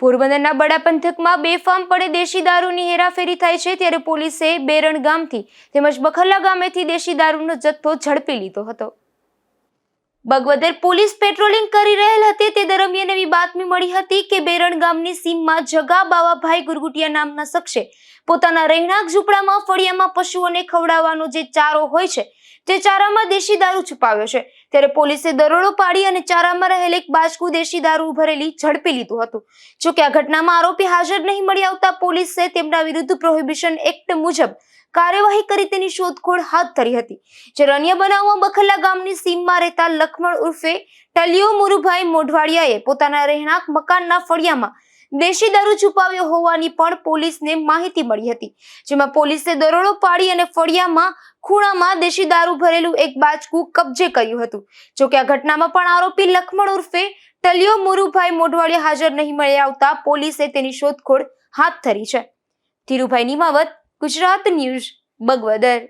પોરબંદરના બડા પંથકમાં બેફામ પડે દેશી દારૂની હેરાફેરી થાય છે ત્યારે પોલીસે બેરણ ગામથી તેમજ બખલ્લા ગામેથી દેશી દારૂનો જથ્થો ઝડપી લીધો હતો. બગવદર પોલીસ પેટ્રોલિંગ કરી રહેલ હતી. તે દરમિયાન એવી બાતમી મળી હતી કે બેરણ ગામની સીમમાં જગા બાવાભાઈ ગુરગુટિયા નામના શખ્સે પોતાના રહેણાંક ઝૂંપડામાં, ફળિયામાં પશુઓને ખવડાવવાનો જે ચારો હોય છે, તે ચારામાં દેશી દારૂ છુપાવ્યો છે. ત્યારે પોલીસે દરોડો પાડી અને ચારામાં રહેલ એક બાજકુ દેશી દારૂ ભરેલી ઝડપી લીધું હતું. જોકે આ ઘટનામાં આરોપી હાજર નહીં મળી આવતા પોલીસે તેમના વિરુદ્ધ પ્રોહિબિશન એક્ટ મુજબ કાર્યવાહી કરી તેની શોધખોળ હાથ ધરી હતી. જ્યારે અન્ય બનાવમાં બખલા ગામની સીમમાં રહેતા લખમણ ઉર્ફે ટલિયો મુરુભાઈ મોઢવાડિયાએ પોતાના રહેણાંક મકાનના ફળિયામાં દેશી દારૂ છુપાવ્યો હોવાની પણ પોલીસને માહિતી મળી હતી, જેમાં પોલીસે દરોડો પાડી અને ફળિયામાં ખૂણામાં દેશી દારૂ ભરેલું એક બાચકું કબજે કર્યું હતું. જોકે આ ઘટનામાં પણ આરોપી લખમણ ઉર્ફે ટલિયો મુરુભાઈ મોઢવાડિયા હાજર નહીં મળી આવતા પોલીસે તેની શોધખોળ હાથ ધરી છે. ધીરુભાઈ નિમાવત, ગુજરાત ન્યૂઝ, બગવદર.